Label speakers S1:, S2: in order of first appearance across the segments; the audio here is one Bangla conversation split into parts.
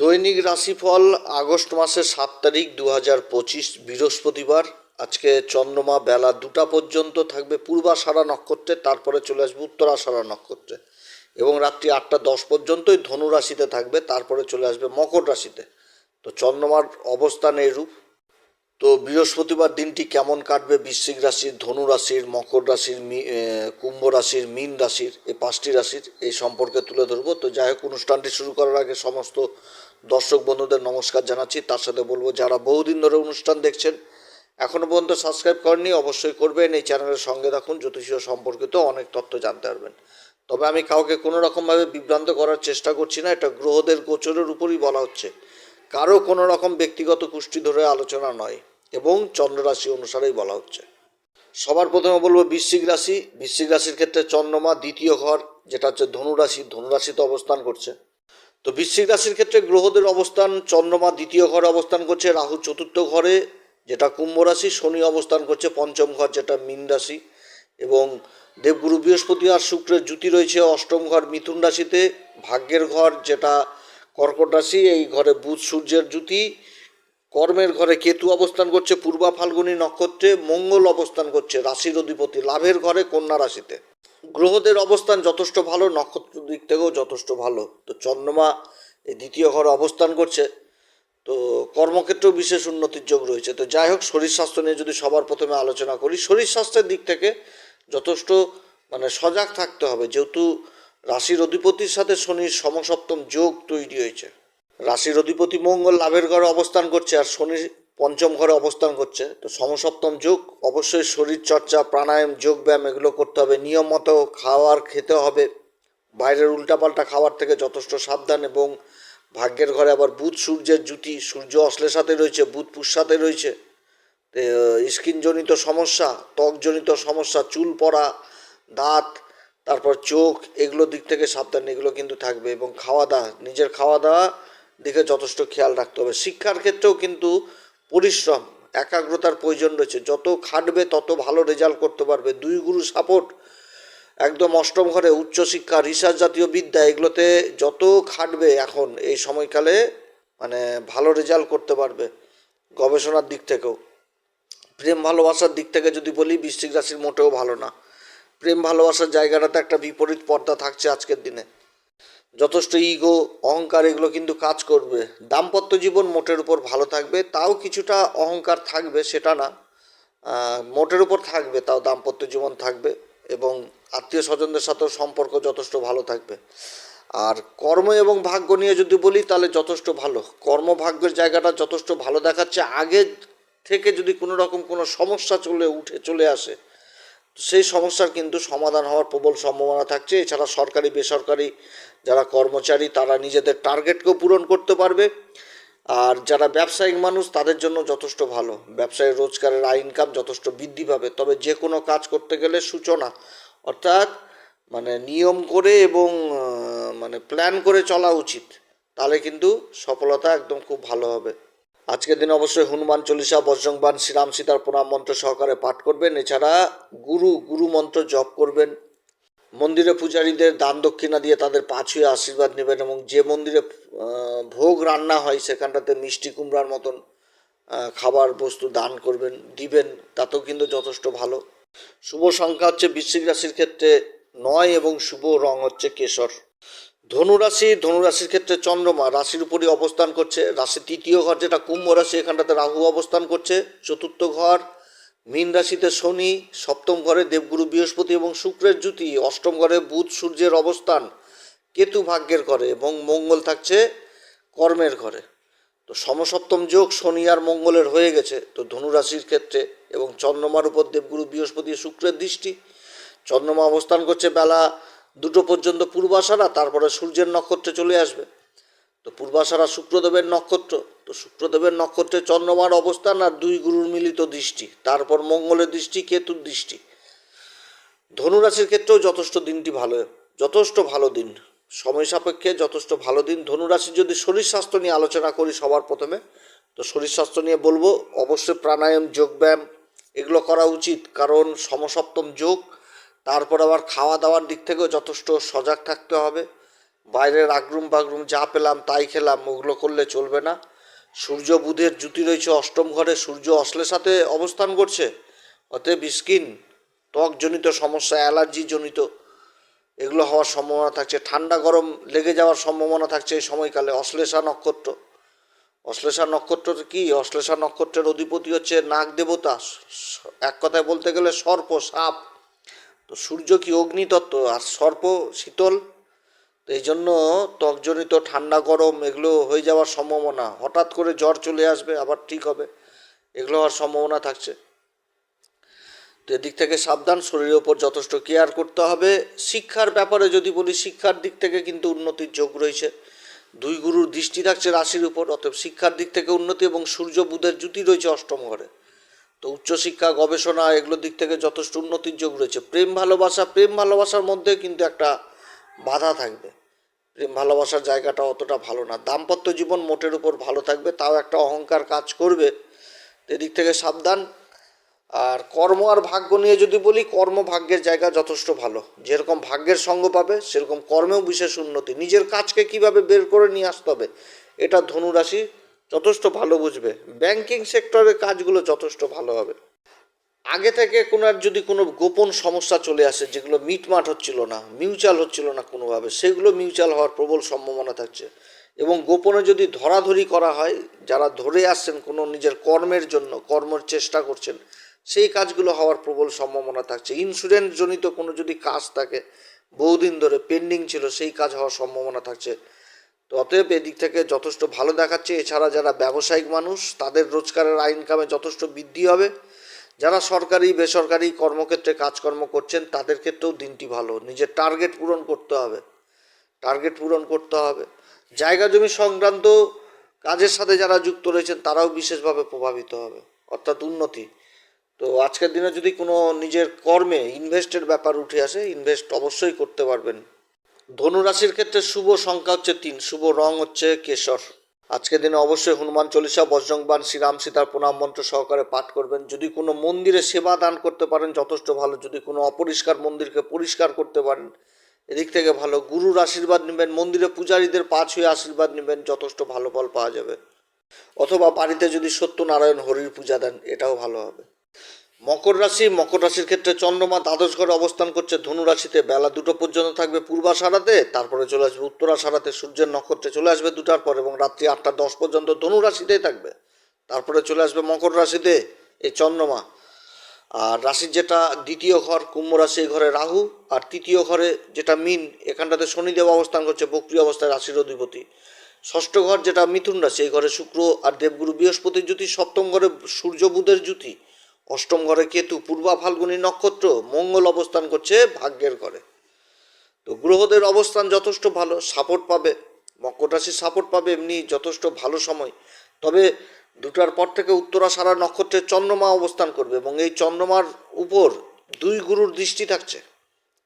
S1: দৈনিক রাশিফল আগস্ট মাসের সাত তারিখ দু হাজার পঁচিশ বৃহস্পতিবার। আজকে চন্দ্রমা বেলা দুটা পর্যন্ত থাকবে পূর্বাষাঢ়া নক্ষত্রে, তারপরে চলে আসবে উত্তরাষাঢ়া নক্ষত্রে এবং রাত্রি আটটা দশ পর্যন্তই ধনু রাশিতে থাকবে, তারপরে চলে আসবে মকর রাশিতে। তো চন্দ্রমার অবস্থান এরূপ তো বৃহস্পতিবার দিনটি কেমন কাটবে? বৃশ্চিক রাশির, ধনু রাশির, মকর রাশির কুম্ভ রাশির, মীন রাশির, এই পাঁচটি রাশির এই সম্পর্কে তুলে ধরবো। তো যাই হোক, অনুষ্ঠানটি শুরু করার আগে সমস্ত দর্শক বন্ধুদের নমস্কার জানাচ্ছি। তার সাথে বলব, যারা বহুদিন ধরে অনুষ্ঠান দেখছেন এখনও পর্যন্ত সাবস্ক্রাইব করেননি, অবশ্যই করবেন। এই চ্যানেলের সঙ্গে রাখুন জ্যোতিষীয় সম্পর্কিত অনেক তথ্য জানতে পারবেন। তবে আমি কাউকে কোনো রকমভাবে বিভ্রান্ত করার চেষ্টা করছি না, এটা গ্রহদের গোচরের উপরই বলা হচ্ছে। কারও কোনো রকম ব্যক্তিগত কুষ্টি ধরে আলোচনা নয় এবং চন্দ্ররাশি অনুসারেই বলা হচ্ছে। সবার প্রথমে বলব, বৃশ্চিক রাশি। বৃশ্চিক রাশির ক্ষেত্রে চন্দ্রমা দ্বিতীয় ঘর, যেটা হচ্ছে ধনুরাশি। ধনুরাশিতে অবস্থান করছে। তো বৃশ্চিক রাশির ক্ষেত্রে গ্রহদের অবস্থান, চন্দ্রমা দ্বিতীয় ঘরে অবস্থান করছে, রাহু চতুর্থ ঘরে, যেটা কুম্ভ রাশি, শনি অবস্থান করছে, পঞ্চম ঘর যেটা মীন রাশি এবং দেবগুরু বৃহস্পতি আর শুক্রের জুতি রয়েছে, অষ্টম ঘর মিথুন রাশিতে, ভাগ্যের ঘর যেটা কর্কট রাশি, এই ঘরে বুধ সূর্যের জুতি কর্মের ঘরে কেতু অবস্থান করছে, পূর্বা ফাল্গুনী নক্ষত্রে, মঙ্গল অবস্থান করছে, রাশির অধিপতি, লাভের ঘরে কন্যা রাশিতে। গ্রহদের অবস্থান যথেষ্ট ভালো নক্ষত্র দিক থেকেও যথেষ্ট ভালো। তো চন্দ্রমা এই দ্বিতীয় ঘরে অবস্থান করছে। তো কর্মক্ষেত্রেও বিশেষ উন্নতির যোগ রয়েছে। তো যাই হোক, শরীর স্বাস্থ্য নিয়ে যদি সবার প্রথমে আলোচনা করি, শরীর স্বাস্থ্যের দিক থেকে যথেষ্ট মানে সজাগ থাকতে হবে। যেহেতু রাশির অধিপতির সাথে শনির সমসপ্তম যোগ তৈরি হয়েছে। রাশির অধিপতি মঙ্গল লাভের ঘরে অবস্থান করছে আর শনি পঞ্চম ঘরে অবস্থান করছে। তো সমসপ্তম যোগ, অবশ্যই শরীর চর্চা, প্রাণায়াম, যোগ ব্যায়াম এগুলো করতে হবে। নিয়ম মতো খাওয়ার খেতে হবে। বাইরের উল্টাপাল্টা খাবার থেকে যথেষ্ট সাবধান এবং ভাগ্যের ঘরে আবার বুধ, সূর্যের জুতি সূর্য অশ্লের সাথে রয়েছে, বুধ পুষ্যাতে রয়েছে। স্কিনজনিত সমস্যা, ত্বকজনিত সমস্যা, চুল পড়া, দাঁত, তারপর চোখ, এগুলো দিক থেকে সাবধান, এগুলো কিন্তু থাকবে এবং খাওয়া দাওয়া, নিজের খাওয়া দাওয়া দিকে যথেষ্ট খেয়াল রাখতে হবে। শিক্ষার ক্ষেত্রেও কিন্তু পরিশ্রম, একাগ্রতার প্রয়োজন রয়েছে। যত খাটবে, তত ভালো রেজাল্ট করতে পারবে। দুই গুরু সাপোর্ট একদম অষ্টম ঘরে উচ্চশিক্ষা রিসার্চ জাতীয় বিদ্যা, এগুলোতে যত খাটবে এখন, এই সময়কালে মানে ভালো রেজাল্ট করতে পারবে গবেষণার দিক থেকেও। প্রেম ভালোবাসার দিক থেকে যদি বলি, বৃশ্চিক রাশির মোটেও ভালো না। প্রেম ভালোবাসার জায়গাটাতে একটা বিপরীত পর্দা থাকছে আজকের দিনে। যথেষ্ট ইগো অহংকার, এগুলো কিন্তু কাজ করবে। দাম্পত্য জীবন মোটের উপর ভালো থাকবে, তাও কিছুটা অহংকার থাকবে, সেটা না। মোটের উপর থাকবে, তাও দাম্পত্য জীবন থাকবে এবং আত্মীয় স্বজনদের সাথেও সম্পর্ক যথেষ্ট ভালো থাকবে। আর কর্ম এবং ভাগ্য নিয়ে যদি বলি, তাহলে যথেষ্ট ভালো। কর্মভাগ্যের জায়গাটা যথেষ্ট ভালো দেখাচ্ছে। আগে থেকে যদি কোনো রকম কোনো সমস্যা চলে উঠে, চলে আসে, সেই সমস্যার কিন্তু সমাধান হওয়ার প্রবল সম্ভাবনা থাকছে। এছাড়া সরকারি, বেসরকারি যারা কর্মচারী, তারা নিজেদের টার্গেটকেও পূরণ করতে পারবে। আর যারা ব্যবসায়িক মানুষ, তাদের জন্য যথেষ্ট ভালো। ব্যবসায়ী রোজগারের আয় ইনকাম যথেষ্ট বৃদ্ধি পাবে। তবে যে কোনো কাজ করতে গেলে সূচনা, অর্থাৎ মানে নিয়ম করে এবং মানে প্ল্যান করে চলা উচিত, তাহলে কিন্তু সফলতা একদম খুব ভালো হবে। আজকের দিনে অবশ্যই হনুমান চল্লিশা বজ্রংবান শ্রীরাম সীতার প্রণাম মন্ত্র সহকারে পাঠ করবেন। এছাড়া গুরু গুরু মন্ত্র জপ করবেন। মন্দিরে পূজারীদের দান দক্ষিণা দিয়ে তাদের পা ছুঁয়ে আশীর্বাদ নেবেন এবং যে মন্দিরে ভোগ রান্না হয় সেখানটাতে মিষ্টি কুমড়ার মতন খাবার বস্তু দান করবেন, দিবেন, তাতেও কিন্তু যথেষ্ট ভালো। শুভ সংখ্যা হচ্ছে বৃশ্চিক রাশির ক্ষেত্রে নয় এবং শুভ রং হচ্ছে কেশর। ধনুরাশি ধনুরাশির ক্ষেত্রে চন্দ্রমা, রাশির উপরই অবস্থান করছে। রাশি তৃতীয় ঘর যেটা কুম্ভ রাশি, এখানটাতে রাহু অবস্থান করছে। চতুর্থ ঘর মীন রাশিতে শনি, সপ্তম ঘরে দেবগুরু, বৃহস্পতি এবং শুক্রের জুতি অষ্টম ঘরে বুধ, সূর্যের অবস্থান কেতু ভাগ্যের ঘরে এবং মঙ্গল থাকছে কর্মের ঘরে। তো সমসপ্তম যোগ শনি আর মঙ্গলের হয়ে গেছে। তো ধনুরাশির ক্ষেত্রে এবং চন্দ্রমার উপর দেবগুরু, বৃহস্পতি শুক্রের দৃষ্টি। চন্দ্রমা অবস্থান করছে বেলা দুটো পর্যন্ত পূর্বাষাঢ়া তারপরে সূর্যের নক্ষত্রে চলে আসবে। তো পূর্বাষাঢ়া শুক্রদেবের নক্ষত্র। তো শুক্রদেবের নক্ষত্রে চন্দ্রমার অবস্থান আর দুই গুরুর মিলিত দৃষ্টি, তারপর মঙ্গলের দৃষ্টি, কেতুর দৃষ্টি। ধনুরাশির ক্ষেত্রেও যথেষ্ট দিনটি ভালো, যথেষ্ট ভালো দিন। সময় সাপেক্ষে যথেষ্ট ভালো দিন। ধনুরাশির যদি শরীর স্বাস্থ্য নিয়ে আলোচনা করি সবার প্রথমে, তো শরীর স্বাস্থ্য নিয়ে বলব, অবশ্যই প্রাণায়াম, যোগব্যায়াম, এগুলো করা উচিত। কারণ সমসপ্তম যোগ, তারপর আবার খাওয়া দাওয়ার দিক থেকেও যথেষ্ট সজাগ থাকতে হবে। বাইরের আগরুম বাগরুম যা পেলাম তাই খেলাম, ওগুলো করলে চলবে না। সূর্য বুধের জুতি রয়েছে অষ্টম ঘরে। সূর্য অশ্লের সাথে অবস্থান করছে। অতএব স্কিন ত্বকজনিত সমস্যা অ্যালার্জি জনিত, এগুলো হওয়ার সম্ভাবনা থাকছে। ঠান্ডা, গরম লেগে যাওয়ার সম্ভাবনা থাকছে এই সময়কালে। অশ্লেষা নক্ষত্র। অশ্লেষা নক্ষত্র কি? অশ্লেষা নক্ষত্রের অধিপতি হচ্ছে নাগ দেবতা। এক কথায় বলতে গেলে সর্প, সাপ। তো সূর্য কি অগ্নিতত্ত্ব? আর সর্প শীতল? তো এই জন্য ত্বকজনিত ঠান্ডা, গরম এগুলো হয়ে যাওয়ার সম্ভাবনা। হঠাৎ করে জ্বর চলে আসবে, আবার ঠিক হবে। এগুলো হওয়ার সম্ভাবনা থাকছে। তো এদিক থেকে সাবধান, শরীরের ওপর যথেষ্ট কেয়ার করতে হবে। শিক্ষার ব্যাপারে যদি বলি, শিক্ষার দিক থেকে কিন্তু উন্নতির যোগ রয়েছে। দুই গুরুর দৃষ্টি থাকছে রাশির উপর, অতএব শিক্ষার দিক থেকে উন্নতি এবং সূর্য, বুধের জুতি রয়েছে অষ্টম ঘরে। তো উচ্চশিক্ষা, গবেষণা, এগুলোর দিক থেকে যথেষ্ট উন্নতির যোগ রয়েছে। প্রেম ভালোবাসা, প্রেম ভালোবাসার মধ্যে কিন্তু একটা বাধা থাকবে। ভালোবাসার জায়গাটা অতটা ভালো না। দাম্পত্য জীবন মোটের উপর ভালো থাকবে, তাও একটা অহংকার কাজ করবে। এদিক থেকে সাবধান। আর কর্ম আর ভাগ্য নিয়ে যদি বলি, কর্ম ভাগ্যের জায়গা যথেষ্ট ভালো। যেরকম ভাগ্যের সঙ্গ পাবে, সেরকম কর্মেও বিশেষ উন্নতি। নিজের কাজকে কীভাবে বের করে নিয়ে আসতে হবে, এটা ধনুরাশি যথেষ্ট ভালো বুঝবে। ব্যাংকিং সেক্টরের কাজগুলো যথেষ্ট ভালো হবে। আগে থেকে কোনো যদি কোনো গোপন সমস্যা চলে আসে, যেগুলো মিটমাট হচ্ছিল না মিউচুয়াল হচ্ছিল না কোনোভাবে, সেগুলো মিউচুয়াল হওয়ার প্রবল সম্ভাবনা থাকছে। এবং গোপনে যদি ধরাধরি করা হয়, যারা ধরে আসছেন, কোনো নিজের কর্মের জন্য, কর্মের চেষ্টা করছেন, সেই কাজগুলো হওয়ার প্রবল সম্ভাবনা থাকছে। ইন্স্যুরেন্স জনিত কোনো যদি কাজ থাকে, বহুদিন ধরে পেন্ডিং ছিল, সেই কাজ হওয়ার সম্ভাবনা থাকছে। তো অতএব এদিক থেকে যথেষ্ট ভালো দেখাচ্ছে। এছাড়া যারা ব্যবসায়িক মানুষ, তাদের রোজগারের আইনকামে যথেষ্ট বৃদ্ধি হবে। যারা সরকারি, বেসরকারি কর্মক্ষেত্রে কাজকর্ম করছেন, তাদের ক্ষেত্রেও দিনটি ভালো। নিজের টার্গেট পূরণ করতে হবে। টার্গেট পূরণ করতে হবে। জায়গা জমি সংক্রান্ত কাজের সাথে যারা যুক্ত রয়েছেন, তারাও বিশেষভাবে প্রভাবিত হবে। অর্থাৎ উন্নতি। তো আজকের দিনে যদি কোনো নিজের কর্মে ইনভেস্টের ব্যাপার উঠে আসে ইনভেস্ট অবশ্যই করতে পারবেন। ধনুরাশির ক্ষেত্রে শুভ সংখ্যা হচ্ছে তিন। শুভ রং হচ্ছে কেশর। আজকের দিনে অবশ্যই হনুমান চল্লিশা বজ্রংবান শ্রীরাম সীতার প্রণাম মন্ত্র সহকারে পাঠ করবেন। যদি কোনো মন্দিরে সেবা দান করতে পারেন, যথেষ্ট ভালো। যদি কোনো অপরিষ্কার মন্দিরকে পরিষ্কার করতে পারেন, এদিক থেকে ভালো। গুরুর আশীর্বাদ নেবেন, মন্দিরে পূজারীদের পা ছুঁয়ে আশীর্বাদ নেবেন, যথেষ্ট ভালো ফল পাওয়া যাবে। অথবা বাড়িতে যদি সত্যনারায়ণ হরির পূজা দেন, এটাও ভালো হবে। মকর রাশি, মকর রাশির ক্ষেত্রে চন্দ্রমা দ্বাদশ ঘরে অবস্থান করছে। ধনু রাশিতে বেলা দুটো পর্যন্ত থাকবে পূর্বাষাঢ়াতে তারপরে চলে আসবে উত্তরাষাঢ়াতে সূর্যের নক্ষত্রে চলে আসবে দুটার পর এবং রাত্রি আটটা দশ পর্যন্ত ধনু রাশিতেই থাকবে। তারপরে চলে আসবে মকর রাশিতে এই চন্দ্রমা। আর রাশির যেটা দ্বিতীয় ঘর, কুম্ভ রাশি এই ঘরে রাহু। আর তৃতীয় ঘরে যেটা মিন, এখানটাতে শনিদেব অবস্থান করছে, বক্রি অবস্থায় রাশির অধিপতি। ষষ্ঠ ঘর যেটা মিথুন রাশি এই ঘরে শুক্র আর দেবগুরু বৃহস্পতির জুতি সপ্তম ঘরে সূর্য বুধের জুতি অষ্টম ঘরে কেতু, পূর্বা ফাল্গুনী নক্ষত্র, মঙ্গল অবস্থান করছে ভাগ্যের ঘরে। তো গ্রহদের অবস্থান যথেষ্ট ভালো সাপোর্ট পাবে। মকর রাশি সাপোর্ট পাবে এমনি যথেষ্ট ভালো সময়। তবে দুটার পর থেকে উত্তরাষাঢ়া নক্ষত্রের চন্দ্রমা অবস্থান করবে এবং এই চন্দ্রমার উপর দুই গুরুর দৃষ্টি থাকছে।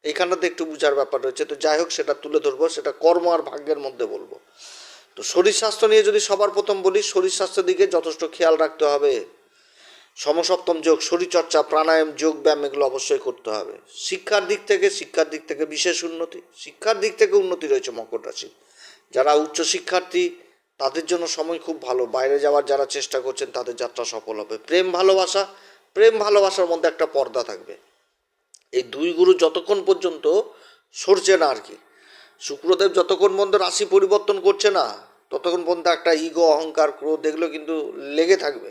S1: এইখানটাতে একটু বোঝার ব্যাপার রয়েছে। তো যাই হোক, সেটা তুলে ধরবো, সেটা কর্ম আর ভাগ্যের মধ্যে বলব। তো শরীর স্বাস্থ্য নিয়ে যদি সবার প্রথম বলি, শরীর স্বাস্থ্যের দিকে যথেষ্ট খেয়াল রাখতে হবে। সমসপ্তম যোগ, শরীরচর্চা, প্রাণায়াম, যোগ ব্যায়াম, এগুলো অবশ্যই করতে হবে। শিক্ষার দিক থেকে, শিক্ষার দিক থেকে বিশেষ উন্নতি। শিক্ষার দিক থেকে উন্নতি রয়েছে মকর রাশি যারা উচ্চ শিক্ষার্থী, তাদের জন্য সময় খুব ভালো। বাইরে যাওয়ার যারা চেষ্টা করছেন, তাদের যাত্রা সফল হবে। প্রেম, ভালোবাসা, প্রেম, ভালোবাসার মধ্যে একটা পর্দা থাকবে। এই দুই গুরু যতক্ষণ পর্যন্ত সরছে না আর কি। শুক্রদেব যতক্ষণ পর্যন্ত রাশি পরিবর্তন করছে না, ততক্ষণ পর্যন্ত একটা ইগো, অহংকার, ক্রোধ, এগুলো কিন্তু লেগে থাকবে।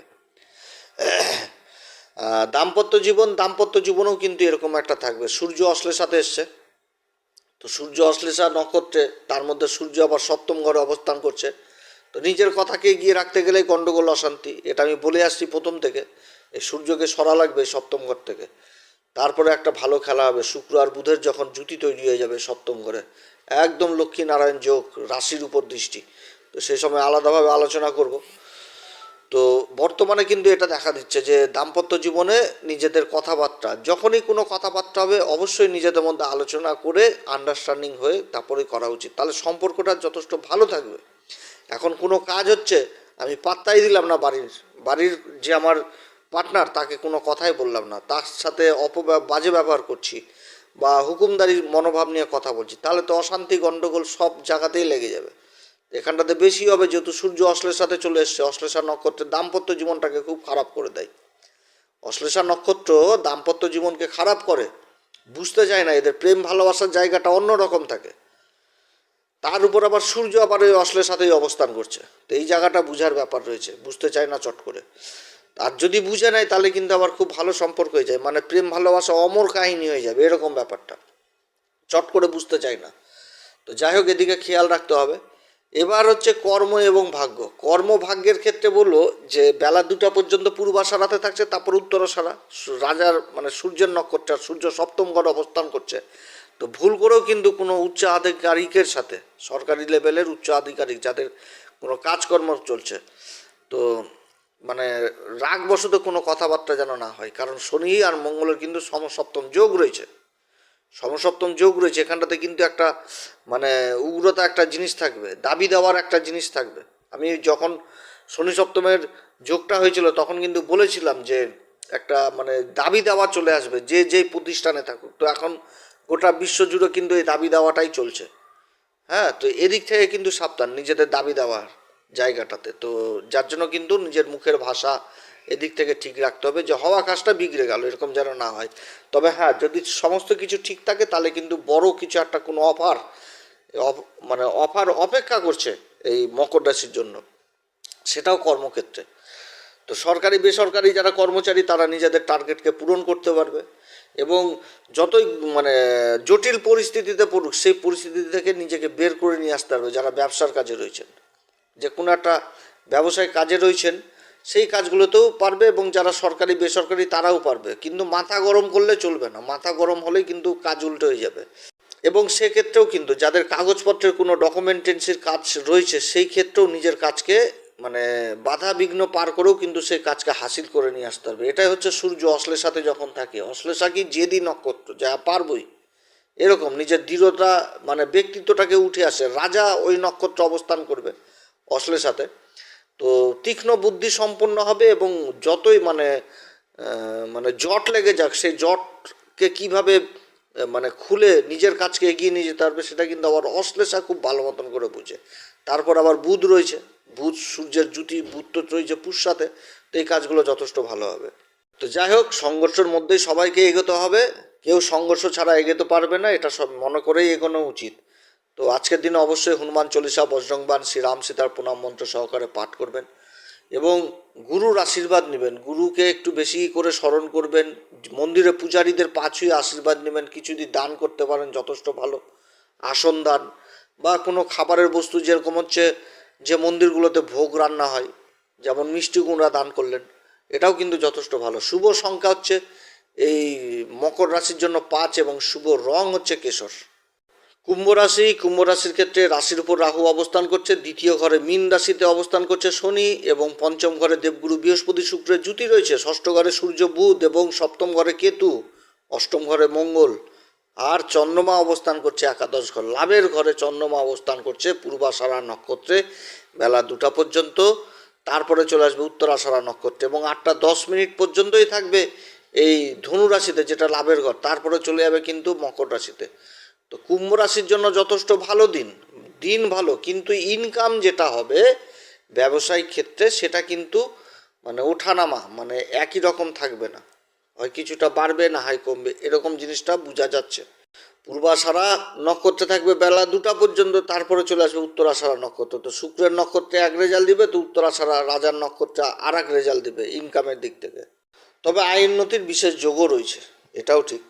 S1: দাম্পত্য জীবন, দাম্পত্য জীবনেও কিন্তু এরকম একটা থাকবে। সূর্য অশ্লেষাতে এসছে। তো সূর্য অশ্লেষা নক্ষত্রে তার মধ্যে সূর্য আবার সপ্তম ঘরে অবস্থান করছে। তো নিজের কথাকে এগিয়ে রাখতে গেলেই গণ্ডগোল, অশান্তি, এটা আমি বলে আসছি প্রথম থেকে। এই সূর্যকে সরা লাগবে সপ্তম ঘর থেকে। তারপরে একটা ভালো খেলা হবে। শুক্র আর বুধের যখন জুতি তৈরি হয়ে যাবে সপ্তম ঘরে। একদম লক্ষ্মী নারায়ণ যোগ, রাশির উপর দৃষ্টি। তো সেই সময় আলাদাভাবে আলোচনা করব। তো বর্তমানে কিন্তু এটা দেখা দিচ্ছে যে দাম্পত্য জীবনে নিজেদের কথাবার্তা, যখনই কোনো কথাবার্তা হবে অবশ্যই নিজেদের মধ্যে আলোচনা করে আন্ডারস্ট্যান্ডিং হয়ে তারপরেই করা উচিত। তাহলে সম্পর্কটা যথেষ্ট ভালো থাকবে। এখন কোনো কাজ হচ্ছে, আমি পাত্তাই দিলাম না বাড়ির বাড়ির যে আমার পার্টনার তাকে কোনো কথাই বললাম না, তার সাথে অপ বাজে ব্যবহার করছি বা হুকুমদারির মনোভাব নিয়ে কথা বলছি, তাহলে তো অশান্তি গণ্ডগোল সব জায়গাতেই লেগে যাবে। এখানটাতে বেশি হবে, যেহেতু সূর্য অশ্লের সাথে চলে এসছে। অশ্লেষা নক্ষত্রের দাম্পত্য জীবনটাকে খুব খারাপ করে দেয়। অশ্লেষা নক্ষত্র দাম্পত্য জীবনকে খারাপ করে। বুঝতে চায় না, এদের প্রেম, ভালোবাসার জায়গাটা অন্যরকম থাকে। তার উপর আবার সূর্য আবার ওই অশ্লের সাথেই অবস্থান করছে। তো এই জায়গাটা বুঝার ব্যাপার রয়েছে, বুঝতে চায় না চট করে। আর যদি বুঝে নেয়, তাহলে কিন্তু আবার খুব ভালো সম্পর্ক হয়ে যায়। মানে প্রেম, ভালোবাসা, অমর কাহিনী হয়ে যাবে, এরকম ব্যাপারটা। চট করে বুঝতে চায় না। তো যাই হোক, এদিকে খেয়াল রাখতে হবে। এবার হচ্ছে কর্ম এবং ভাগ্য। কর্ম ভাগ্যের ক্ষেত্রে বলল যে, বেলা দুটা পর্যন্ত পূর্বাশা রাতে থাকছে, তারপর উত্তরাশারা রাজার মানে সূর্যের নক্ষত্র সূর্য সপ্তম ঘর অবস্থান করছে। তো ভুল করেও কিন্তু কোনো উচ্চ আধিকারিকের সাথে, সরকারি লেভেলের উচ্চ আধিকারিক যাদের কোনো কাজকর্ম চলছে, তো মানে রাগবশত কোনো কথাবার্তা যেন না হয়। কারণ শনি আর মঙ্গলের কিন্তু সমসপ্তম যোগ রয়েছে। সমসপ্তম যোগ রয়েছে এখানটাতে কিন্তু একটা মানে উগ্রতা একটা জিনিস থাকবে, দাবি দেওয়ার একটা জিনিস থাকবে। আমি যখন শনি সপ্তমের যোগটা হয়েছিল, তখন কিন্তু বলেছিলাম যে একটা মানে দাবি দেওয়া চলে আসবে, যে যেই প্রতিষ্ঠানে থাকুক। তো এখন গোটা বিশ্ব জুড়ে কিন্তু এই দাবি দেওয়াটাই চলছে। হ্যাঁ তো এদিক থেকে কিন্তু সাবধান, নিজেদের দাবি দেওয়ার জায়গাটাতে। তো যার জন্য কিন্তু নিজের মুখের ভাষা এদিক থেকে ঠিক রাখতে হবে যে হওয়া কাজটা বিগড়ে গেল, এরকম যেন না হয়। তবে হ্যাঁ যদি সমস্ত কিছু ঠিক থাকে, তাহলে কিন্তু বড় কিছু একটা কোনো অফার মানে অফার অপেক্ষা করছে এই মকর রাশির জন্য। সেটাও কর্মক্ষেত্রে। তো সরকারি, বেসরকারি যারা কর্মচারী, তারা নিজেদের টার্গেটকে পূরণ করতে পারবে এবং যতই মানে জটিল পরিস্থিতিতে পড়ুক, সেই পরিস্থিতি থেকে নিজেকে বের করে নিয়ে আসতে পারবে যারা ব্যবসার কাজে রয়েছেন। যে কোনো একটা ব্যবসায় কাজে রয়েছেন সেই কাজগুলোতেও পারবে এবং যারা সরকারি, বেসরকারি তারাও পারবে। কিন্তু মাথা গরম করলে চলবে না। মাথা গরম হলেই কিন্তু কাজ উল্টো হয়ে যাবে। এবং সেক্ষেত্রেও কিন্তু যাদের কাগজপত্রের কোনো ডকুমেন্টেন্সির কাজ রয়েছে, সেই ক্ষেত্রেও নিজের কাজকে মানে বাধা বিঘ্ন পার করেও কিন্তু সেই কাজকে হাসিল করে নিয়ে আসতে হবে এটাই হচ্ছে সূর্য অশ্লের সাথে যখন থাকে। অশ্লেষা কি যেদি নক্ষত্র, যা পারবই। এরকম নিজের দৃঢ়তা মানে ব্যক্তিত্বটাকে উঠে আসে। রাজা ওই নক্ষত্র অবস্থান করবে অশ্লের সাথে তো তীক্ষ্ণ বুদ্ধি সম্পন্ন হবে এবং যতই মানে মানে জট লেগে যাক সেই জটকে কীভাবে মানে খুলে নিজের কাজকে এগিয়ে নিয়ে যেতে পারবে সেটা কিন্তু আবার অশ্লেষা খুব ভালো মতন করে বুঝে। তারপর আবার বুধ রয়েছে। বুধ, সূর্যের জুতি বুধ তো রয়েছে পুষ্যাতে তো এই কাজগুলো যথেষ্ট ভালো হবে। তো যাই হোক, সংঘর্ষের মধ্যেই সবাইকে এগোতে হবে। কেউ সংঘর্ষ ছাড়া এগোতে পারবে না, এটা সব মনে করেই এগোনো উচিত। তো আজকের দিনে অবশ্যই হনুমান চল্লিশা বজরংবান শ্রীরাম সীতার প্রণাম মন্ত্র সহকারে পাঠ করবেন এবং গুরুর আশীর্বাদ নেবেন। গুরুকে একটু বেশি করে স্মরণ করবেন। মন্দিরে পূজারীদের পাঁচই আশীর্বাদ নেবেন। কিছু যদি দান করতে পারেন, যথেষ্ট ভালো। আসন দান বা কোনো খাবারের বস্তু যেরকম হচ্ছে যে মন্দিরগুলোতে ভোগ রান্না হয়, যেমন মিষ্টি কুমড়া দান করলেন, এটাও কিন্তু যথেষ্ট ভালো। শুভ সংখ্যা হচ্ছে এই মকর রাশির জন্য পাঁচ এবং শুভ রং হচ্ছে কেশর। কুম্ভ রাশি, কুম্ভ রাশির ক্ষেত্রে রাশির উপর রাহু অবস্থান করছে, দ্বিতীয় ঘরে মীন রাশিতে অবস্থান করছে শনি এবং পঞ্চম ঘরে দেবগুরু, বৃহস্পতি শুক্রের জুতি রয়েছে, ষষ্ঠ ঘরে সূর্য, বুধ এবং সপ্তম ঘরে কেতু, অষ্টম ঘরে মঙ্গল। আর চন্দ্রমা অবস্থান করছে একাদশ ঘর। লাভের ঘরে চন্দ্রমা অবস্থান করছে পূর্বাষাঢ়া নক্ষত্রে বেলা দুটা পর্যন্ত। তারপরে চলে আসবে উত্তরাষাঢ়া নক্ষত্রে এবং আটটা দশ মিনিট পর্যন্তই থাকবে এই ধনু রাশিতে, যেটা লাভের ঘর। তারপরে চলে যাবে কিন্তু মকর রাশিতে। তো কুম্ভ রাশির জন্য যথেষ্ট ভালো দিন দিন ভালো, কিন্তু ইনকাম যেটা হবে, ব্যবসায়িক ক্ষেত্রে সেটা কিন্তু মানে ওঠানামা মানে একই রকম থাকবে না। হয় কিছুটা বাড়বে না, হয় কমবে, এরকম জিনিসটা বোঝা যাচ্ছে। পূর্বাষাঢ়া নক্ষত্রে থাকবে বেলা দুটা পর্যন্ত, তারপরে চলে আসবে উত্তরাষাঢ়া নক্ষত্র। তো শুক্রের নক্ষত্রে এক রেজাল্ট দিবে, তো উত্তরাষাঢ়া রাজার নক্ষত্রে আর এক রেজাল্ট দিবে ইনকামের দিক থেকে। তবে আয় উন্নতির বিশেষ যোগও রয়েছে, এটাও ঠিক।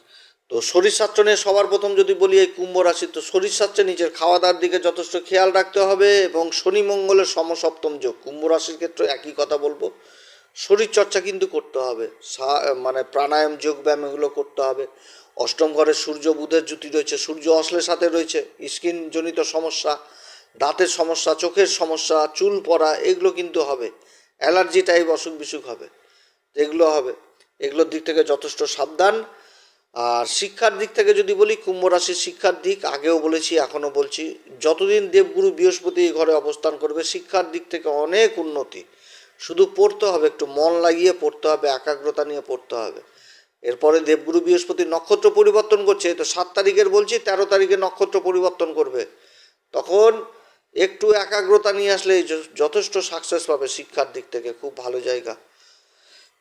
S1: তো শরীর স্বাস্থ্য নিয়ে সবার প্রথম যদি বলি এই কুম্ভ রাশি, তো শরীর স্বাস্থ্যে নিজের খাওয়া দাওয়ার দিকে যথেষ্ট খেয়াল রাখতে হবে এবং শনি মঙ্গলের সমসপ্তম যোগ। কুম্ভ রাশির ক্ষেত্রে একই কথা বলব, শরীর চর্চা কিন্তু করতে হবে মানে প্রাণায়াম, যোগ ব্যায়াম এগুলো করতে হবে। অষ্টম ঘরে সূর্য, বুধের জুতি রয়েছে, সূর্য অশ্লের সাথে রয়েছে স্কিন জনিত সমস্যা, দাঁতের সমস্যা, চোখের সমস্যা, চুল পড়া এগুলো কিন্তু হবে, অ্যালার্জি টাইপ অসুখ বিসুখ হবে, এগুলো হবে, এগুলোর দিক থেকে যথেষ্ট সাবধান। আর শিক্ষার দিক থেকে যদি বলি, কুম্ভ রাশির শিক্ষার দিক, আগেও বলেছি, এখনও বলছি, যতদিন দেবগুরু বৃহস্পতি এই ঘরে অবস্থান করবে, শিক্ষার দিক থেকে অনেক উন্নতি। শুধু পড়তে হবে, একটু মন লাগিয়ে পড়তে হবে, একাগ্রতা নিয়ে পড়তে হবে। এরপরে দেবগুরু বৃহস্পতি নক্ষত্র পরিবর্তন করছে, তো সাত তারিখের বলছি, তেরো তারিখে নক্ষত্র পরিবর্তন করবে। তখন একটু একাগ্রতা নিয়ে আসলে যথেষ্ট সাকসেস পাবে শিক্ষার দিক থেকে, খুব ভালো জায়গা।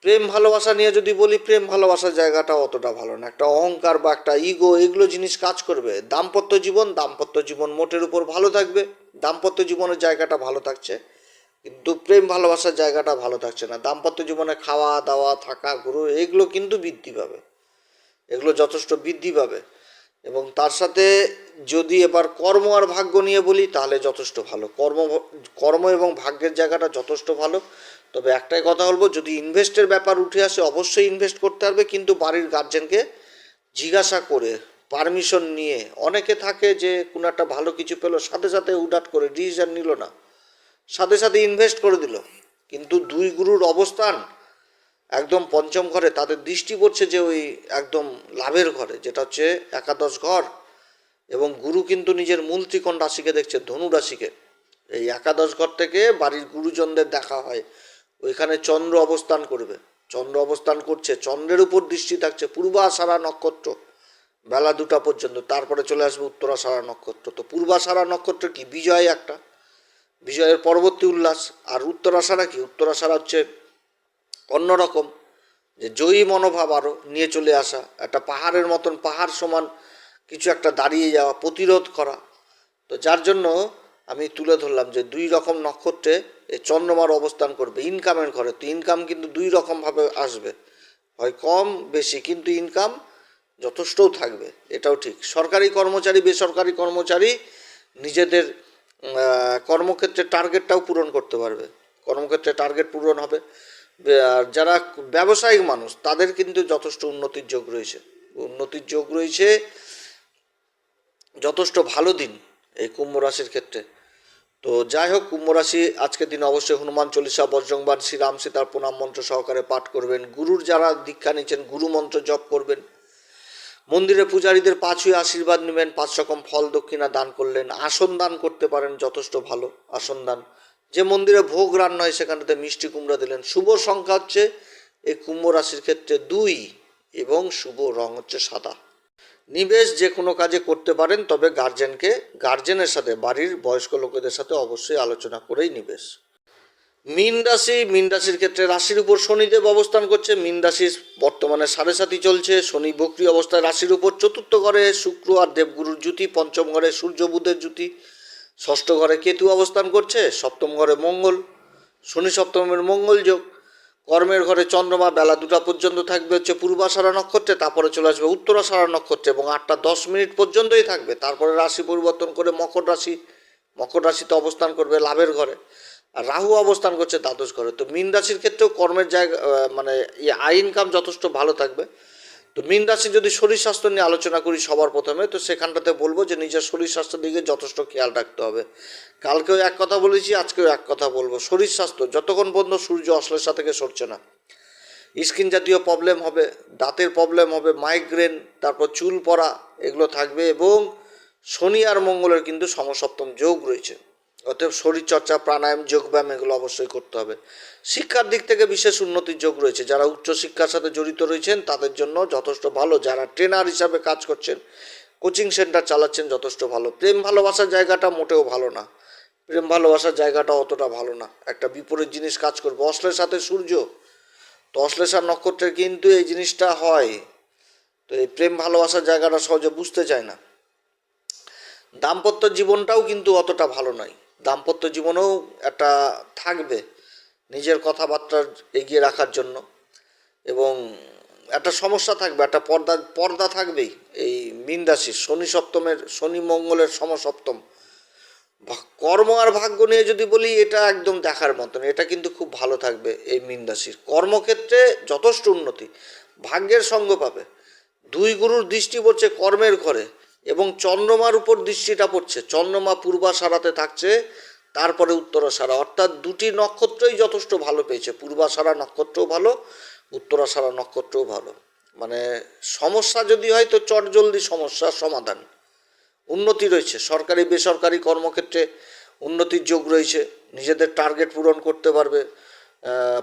S1: প্রেম ভালোবাসা নিয়ে যদি বলি, প্রেম ভালোবাসার জায়গাটা অতটা ভালো না। একটা অহংকার বা একটা ইগো এগুলো জিনিস কাজ করবে। দাম্পত্য জীবন দাম্পত্য জীবন মোটের উপর ভালো থাকবে। দাম্পত্য জীবনের জায়গাটা ভালো থাকছে, কিন্তু প্রেম ভালোবাসার জায়গাটা ভালো থাকছে না। দাম্পত্য জীবনে খাওয়া, দাওয়া, থাকা, ঘুরো, এগুলো কিন্তু বৃদ্ধি পাবে। এগুলো যথেষ্ট বৃদ্ধি পাবে। এবং তার সাথে যদি এবার কর্ম আর ভাগ্য নিয়ে বলি, তাহলে যথেষ্ট ভালো। কর্ম কর্ম এবং ভাগ্যের জায়গাটা যথেষ্ট ভালো। তবে একটাই কথা বলব, যদি ইনভেস্টের ব্যাপার উঠে আসে, অবশ্যই ইনভেস্ট করতে হবে কিন্তু বাড়ির গার্জেনকে জিজ্ঞাসা করে পারমিশন নিয়ে। অনেকে থাকে যে কোনো একটা ভালো কিছু পেল, সাথে সাথে উডাট করে ডিসিশন নিল না, সাথে সাথে ইনভেস্ট করে দিল। কিন্তু দুই গুরুর অবস্থান একদম পঞ্চম ঘরে, তাদের দৃষ্টি পড়ছে যে ওই একদম লাভের ঘরে, যেটা হচ্ছে একাদশ ঘর। এবং গুরু কিন্তু নিজের মূল ত্রিকোণ রাশিকে দেখছে, ধনু রাশিকে। এই একাদশ ঘর থেকে বাড়ির গুরুজনদের দেখা হয়। ওইখানে চন্দ্র অবস্থান করবে। চন্দ্র অবস্থান করছে, চন্দ্রের উপর দৃষ্টি থাকছে, পূর্বাষাঢ়া নক্ষত্র। বেলা দুটা পর্যন্ত, তারপরে চলে আসবে উত্তরাষাঢ়া নক্ষত্র। তো পূর্বাষাঢ়া নক্ষত্র কি? বিজয় একটা। বিজয়ের পরবর্তী উল্লাস। আর উত্তরাষাঢ়া কি? উত্তরাষাঢ়া হচ্ছে অন্যরকম যে জয়ী মনোভাব আরও নিয়ে চলে আসা, একটা পাহাড়ের মতন, পাহাড় সমান কিছু একটা দাঁড়িয়ে যাওয়া, প্রতিরোধ করা। তো যার জন্য আমি তুলে ধরলাম যে দুই রকম নক্ষত্রে চন্দ্রমার অবস্থান করবে ইনকামের ঘরে। তো ইনকাম কিন্তু দুই রকমভাবে আসবে। হয় কম, বেশি, কিন্তু ইনকাম যথেষ্টও থাকবে, এটাও ঠিক। সরকারি কর্মচারী, বেসরকারি কর্মচারী নিজেদের কর্মক্ষেত্রে টার্গেটটাও পূরণ করতে পারবে। কর্মক্ষেত্রে টার্গেট পূরণ হবে। আর যারা ব্যবসায়িক মানুষ, তাদের কিন্তু যথেষ্ট উন্নতির যোগ রয়েছে। উন্নতির যোগ রয়েছে যথেষ্ট ভালো দিন এই কুম্ভ রাশির ক্ষেত্রে। তো যাই হোক, কুম্ভ রাশি, আজকের দিন অবশ্যই হনুমান চল্লিশা বজ্রংবান শ্রীরাম, সীতার প্রণাম মন্ত্র সহকারে পাঠ করবেন। গুরুর যারা দীক্ষা নিচ্ছেন গুরু মন্ত্র জপ করবেন। মন্দিরে পূজারীদের পাঁচই আশীর্বাদ নেবেন, পাঁচ রকম ফল দক্ষিণা দান করলেন। আসন দান করতে পারেন, যথেষ্ট ভালো আসন দান। যে মন্দিরে ভোগ রান্না হয় সেখানটাতে মিষ্টি কুমড়া দিলেন। শুভ সংখ্যা হচ্ছে এই কুম্ভ রাশির ক্ষেত্রে দুই এবং শুভ রং হচ্ছে সাদা। নিবেশ যে কোনো কাজে করতে পারেন, তবে গার্জেনকে, গার্জেনের সাথে, বাড়ির বয়স্ক লোকেদের সাথে অবশ্যই আলোচনা করেই নিবেশ। মীন রাশি, মীন রাশির ক্ষেত্রে রাশির উপর শনিদেব অবস্থান করছে। মীন রাশির বর্তমানে সাড়ে সাতি চলছে। শনি বক্রি অবস্থায় রাশির উপর চতুর্থ ঘরে শুক্র আর দেবগুরুর জুতি পঞ্চম ঘরে সূর্য বুধের জুতি ষষ্ঠ ঘরে কেতু অবস্থান করছে, সপ্তম ঘরে মঙ্গল, শনি সপ্তমের মঙ্গল যোগ। কর্মের ঘরে চন্দ্রমা বেলা দুটা পর্যন্ত থাকবে হচ্ছে পূর্বাষাঢ়া নক্ষত্রে, তারপরে চলে আসবে উত্তরাষাঢ়া নক্ষত্রে এবং আটটা দশ মিনিট পর্যন্তই থাকবে। তারপরে রাশি পরিবর্তন করে মকর রাশি, মকর রাশিতে অবস্থান করবে লাভের ঘরে। আর রাহু অবস্থান করছে দ্বাদশ ঘরে। তো মীন রাশির ক্ষেত্রেও কর্মের জায়গা মানে আই ইনকাম যথেষ্ট ভালো থাকবে। তো মীন রাশি যদি শরীর স্বাস্থ্য নিয়ে আলোচনা করি সবার প্রথমে, তো সেখানটাতে বলব যে নিজের শরীর স্বাস্থ্যের দিকে যথেষ্ট খেয়াল রাখতে হবে। কালকেও এক কথা বলেছি, আজকেও এক কথা বলব। শরীর স্বাস্থ্য, যতক্ষণ পর্যন্ত সূর্য অশ্লেষা থেকে সরছে না, স্কিন জাতীয় প্রবলেম হবে, দাঁতের প্রবলেম হবে মাইগ্রেন তারপর চুল পড়া, এগুলো থাকবে এবং শনি আর মঙ্গলের কিন্তু সমসপ্তম যোগ রয়েছে। অতএব শরীরচর্চা, প্রাণায়াম, যোগব্যায়াম এগুলো অবশ্যই করতে হবে। শিক্ষার দিক থেকে বিশেষ উন্নতির যোগ রয়েছে। যারা উচ্চশিক্ষার সাথে জড়িত রয়েছেন, তাদের জন্য যথেষ্ট ভালো। যারা ট্রেনার হিসাবে কাজ করছেন, কোচিং সেন্টার চালাচ্ছেন, যথেষ্ট ভালো। প্রেম ভালোবাসার জায়গাটা মোটেও ভালো না। প্রেম ভালোবাসার জায়গাটা অতটা ভালো না। একটা বিপরীত জিনিস কাজ করবে। অশ্লের সাথে সূর্য। তো অশ্লেষার নক্ষত্রের কিন্তু এই জিনিসটা হয়। তো এই প্রেম ভালোবাসার জায়গাটা সহজে বুঝতে চায় না। দাম্পত্য জীবনটাও কিন্তু অতটা ভালো নয়। দাম্পত্য জীবনেও একটা থাকবে। নিজের কথাবার্তা এগিয়ে রাখার জন্য। এবং একটা সমস্যা থাকবে, একটা পর্দা পর্দা থাকবেই। এই মীন শনি সপ্তমের, শনি মঙ্গলের সমসপ্তম। কর্ম আর ভাগ্য নিয়ে যদি বলি, এটা একদম দেখার মতন। এটা কিন্তু খুব ভালো থাকবে এই মীন রাশির। কর্মক্ষেত্রে যথেষ্ট উন্নতি। ভাগ্যের সঙ্গ পাবে। দুই গুরুর দৃষ্টি পড়ছে কর্মের ঘরে এবং চন্দ্রমার উপর দৃষ্টিটা পড়ছে। চন্দ্রমা পূর্বাষাঢ়াতে থাকছে। তারপরে উত্তরাশারা অর্থাৎ দুটি নক্ষত্রই যথেষ্ট ভালো পেয়েছে। পূর্বাশারা নক্ষত্রও ভালো উত্তরাশারা নক্ষত্রও ভালো। মানে সমস্যা যদি হয় তো চটজলদি সমস্যার সমাধান। উন্নতি রয়েছে সরকারি বেসরকারি কর্মক্ষেত্রে উন্নতির যোগ রয়েছে। নিজেদের টার্গেট পূরণ করতে পারবে।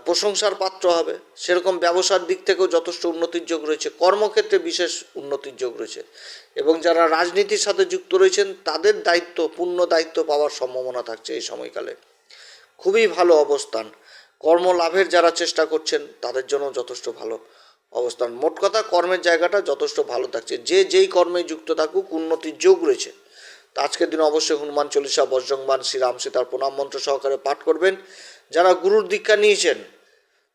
S1: প্রশংসার পাত্র হবে। সেরকম ব্যবসার দিক থেকেও যথেষ্ট উন্নতির যোগ রয়েছে। কর্মক্ষেত্রে বিশেষ উন্নতির যোগ রয়েছে। এবং যারা রাজনীতির সাথে যুক্ত রয়েছেন, তাদের দায়িত্ব, পূর্ণ দায়িত্ব পাওয়ার সম্ভাবনা থাকছে এই সময়কালে। খুবই ভালো অবস্থান। কর্মলাভের যারা চেষ্টা করছেন, তাদের জন্য যথেষ্ট ভালো অবস্থান। মোট কথা, কর্মের জায়গাটা যথেষ্ট ভালো থাকছে। যে যেই কর্মে যুক্ত থাকুক, উন্নতির যোগ রয়েছে। আজকের দিন অবশ্যই হনুমান চল্লিশা বজ্রংবান শ্রীরাম সীতার প্রণাম মন্ত্র সহকারে পাঠ করবেন। যারা গুরুর দীক্ষা নিয়েছেন,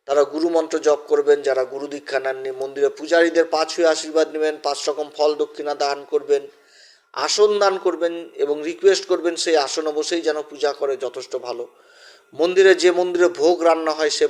S1: তারা গুরু মন্ত্র জপ করবেন, যারা গুরু দীক্ষা নেননি, মন্দিরে পূজারীদের পাঁচ হয়ে আশীর্বাদ নেবেন, পাঁচ রকম ফল দক্ষিণা দান করবেন, আসন দান করবেন এবং রিকোয়েস্ট করবেন, সেই আসনে বসেই যেন পূজা করে যথেষ্ট ভালো। মন্দিরে যে মন্দিরে ভোগ রান্না হয়, সে